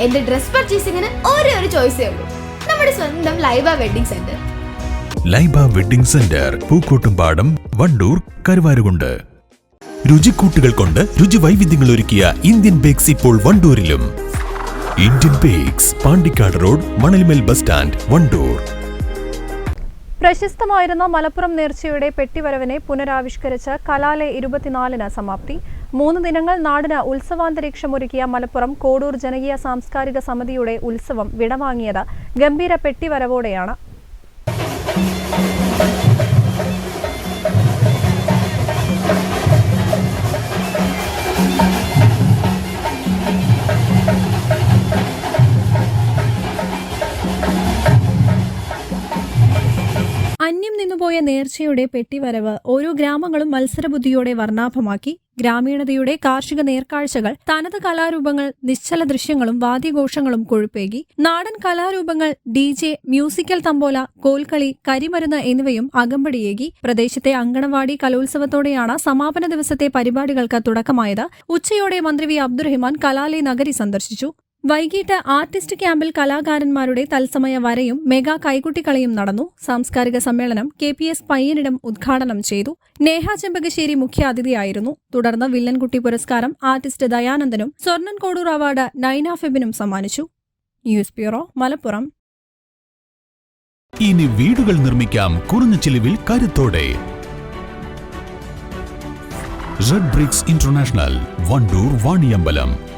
എന്റെ ഡ്രസ് പർച്ചേസിംഗിന് ഒരേ ഒരു ചോയ്സേ ഉള്ളൂ. നമ്മുടെ സ്വന്തം Laiba wedding centre. Laiba wedding centre Pookkottumpadam Wandoor Karuvarakundu. രുചിക്കൂട്ടുകൾ കൊണ്ട് രുചി വൈവിധ്യങ്ങൾ ഒരുക്കിയ ഇന്ത്യൻ ബേക്സ് ഇപ്പോൾ വണ്ടൂരിലും. Indian bakes Pandikkad road Manalmel bus stand Wandoor. പ്രശസ്തമായിരുന്ന Malappuram നേർച്ചയുടെ പെട്ടിവരവിനെ പുനരാവിഷ്കരിച്ച് കലാലെ ഇരുപത്തിനാലിന് സമാപ്തി. മൂന്ന് ദിനങ്ങൾ നാടിന് ഉത്സവാന്തരീക്ഷമൊരുക്കിയ മലപ്പുറം കോടൂർ ജനകീയ സാംസ്കാരിക സമിതിയുടെ ഉത്സവം വിടവാങ്ങിയത് ഗംഭീര പെട്ടിവരവോടെയാണ്. അന്യം നിന്നുപോയ നേർച്ചയുടെ പെട്ടിവരവ് ഓരോ ഗ്രാമങ്ങളും മത്സരബുദ്ധിയോടെ വർണാഭമാക്കി. ഗ്രാമീണതയുടെ കാർഷിക നേർക്കാഴ്ചകൾ തനത് കലാരൂപങ്ങൾ നിശ്ചല ദൃശ്യങ്ങളും വാദ്യഘോഷങ്ങളും കൊഴുപ്പേകി. നാടൻ കലാരൂപങ്ങൾ ഡി ജെ മ്യൂസിക്കൽ തമ്പോല കോൽക്കളി കരിമരുന്ന് എന്നിവയും അകമ്പടിയേകി. പ്രദേശത്തെ അങ്കണവാടി കലോത്സവത്തോടെയാണ് സമാപന ദിവസത്തെ പരിപാടികൾക്ക് തുടക്കമായത്. ഉച്ചയോടെ മന്ത്രി വി അബ്ദുറഹിമാൻ കലാലയ നഗരി സന്ദർശിച്ചു. വൈകിട്ട് ആർട്ടിസ്റ്റ് ക്യാമ്പിൽ കലാകാരന്മാരുടെ തത്സമയ വരയും മെഗാ കൈകുട്ടിക്കളിയും നടന്നു. സാംസ്കാരിക സമ്മേളനം കെ പി എസ് പയ്യനിടം ഉദ്ഘാടനം ചെയ്തു. നേഹ ചെമ്പകശ്ശേരി മുഖ്യാതിഥിയായിരുന്നു. തുടർന്ന് വില്ലൻകുട്ടി പുരസ്കാരം ആർട്ടിസ്റ്റ് ദയാനന്ദനും സ്വർണൻ കോടൂർ അവാർഡ് നൈന ഫെബിനും സമ്മാനിച്ചു. News bureau Malappuram. ഇനി വീടുകൾ നിർമ്മിക്കാം കുറഞ്ഞ ചിലവിൽ കരുത്തോടെ. Red bricks international Wandoor Vaniyambalam.